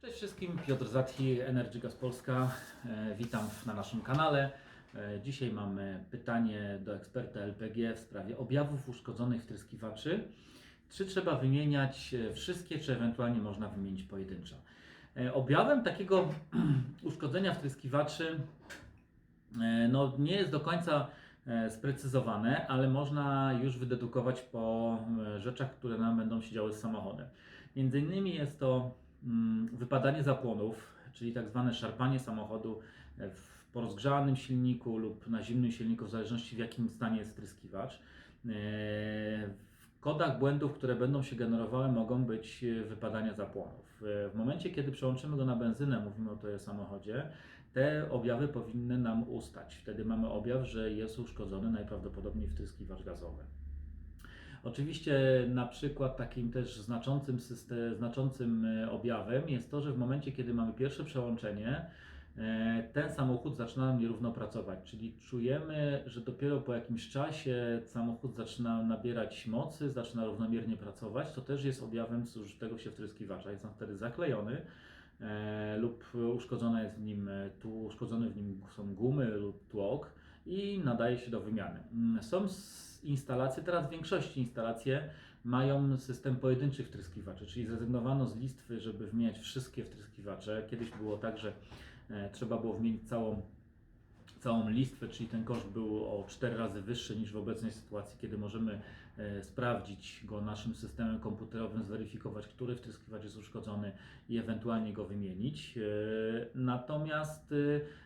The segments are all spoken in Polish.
Cześć wszystkim, Piotr Zatchi, Energy Gas Polska. E, Witam na naszym kanale. E, Dzisiaj mamy pytanie do eksperta LPG w sprawie objawów uszkodzonych wtryskiwaczy. Czy trzeba wymieniać e, wszystkie, czy ewentualnie można wymienić pojedynczo? Objawem takiego uszkodzenia wtryskiwaczy no, nie jest do końca sprecyzowane, ale można już wydedukować po rzeczach, które nam będą się działy z samochodem. Między innymi jest to wypadanie zapłonów, czyli tak zwane szarpanie samochodu w porozgrzanym silniku lub na zimnym silniku, w zależności w jakim stanie jest wtryskiwacz. E, W kodach błędów, które będą się generowały, mogą być e, wypadania zapłonów. E, W momencie, kiedy przełączymy go na benzynę, mówimy o tej samochodzie, te objawy powinny nam ustać. Wtedy mamy objaw, że jest uszkodzony najprawdopodobniej wtryskiwacz gazowy. Oczywiście na przykład takim też znaczącym, system, znaczącym e, objawem jest to, że w momencie, kiedy mamy pierwsze przełączenie, e, ten samochód zaczyna nierówno pracować, czyli czujemy, że dopiero po jakimś czasie samochód zaczyna nabierać mocy, zaczyna równomiernie pracować, to też jest objawem zużytego się wtryskiwacza. Jest on wtedy zaklejony e, lub uszkodzone jest w nim, tu uszkodzone w nim są gumy lub tłok i nadaje się do wymiany. Mm, Są instalacje, teraz w większości instalacje mają system pojedynczych wtryskiwaczy, czyli zrezygnowano z listwy, żeby wymieniać wszystkie wtryskiwacze. Kiedyś było tak, że e, trzeba było wymienić całą całą listwę, czyli ten koszt był o 4 razy wyższy niż w obecnej sytuacji, kiedy możemy e, sprawdzić go naszym systemem komputerowym, zweryfikować, który wtryskiwacz jest uszkodzony i ewentualnie go wymienić. E, Natomiast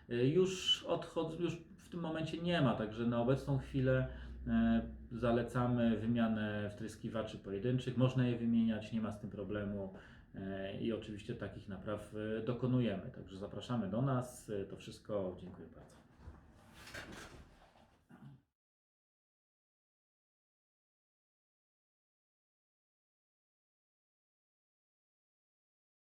już odchod, już tym momencie nie ma, także na obecną chwilę e, zalecamy wymianę wtryskiwaczy pojedynczych. Można je wymieniać, nie ma z tym problemu. E, I oczywiście takich napraw e, dokonujemy. Także zapraszamy do nas. To wszystko. Dziękuję bardzo.